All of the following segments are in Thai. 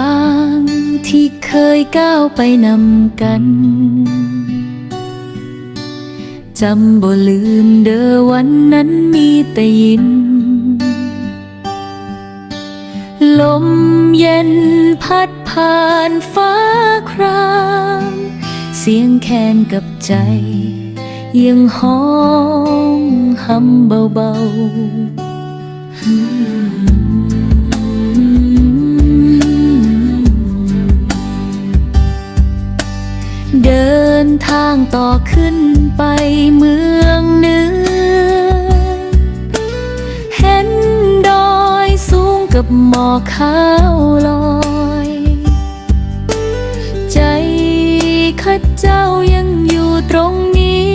างที่เคยก้าวไปนำกัน จำบ่ลืมเด้อวันนั้นมีแต่ยิน ลมเย็นพัดผ่านฟ้าคราม เสียงแคนกับใจ ยังห้องหำเบาๆ ทางต่อขึ้นไปเมืองเหนือเห็นดอยสูงกับหมอกขาวลอย ใจข้าเจ้ายังอยู่ตรงนี้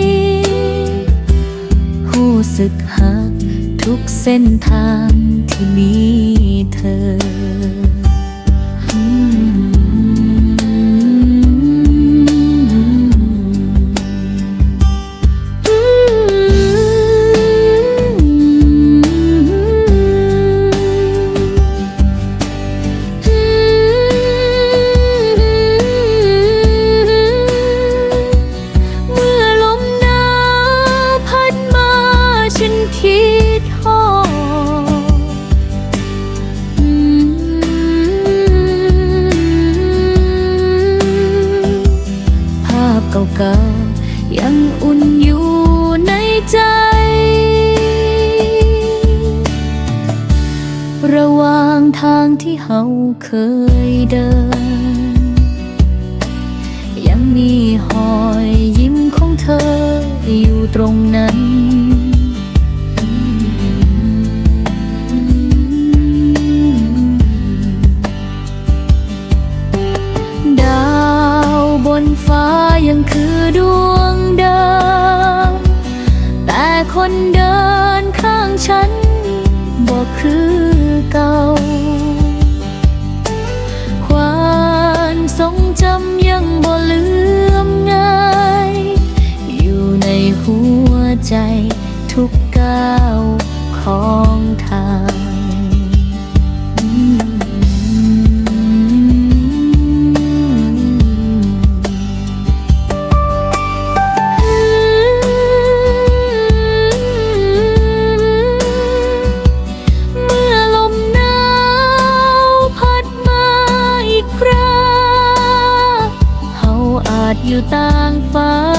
รู้สึกหักทุกเส้นทางที่มี ทางที่เฮาเคยเดิน ยังมีหอยยิ้มของเธออยู่ตรงนั้นดาวบนฟ้ายังคือดวงเดิม แต่คนเดินข้างฉันบอกคือเก่า อยู่ต่างฟ้า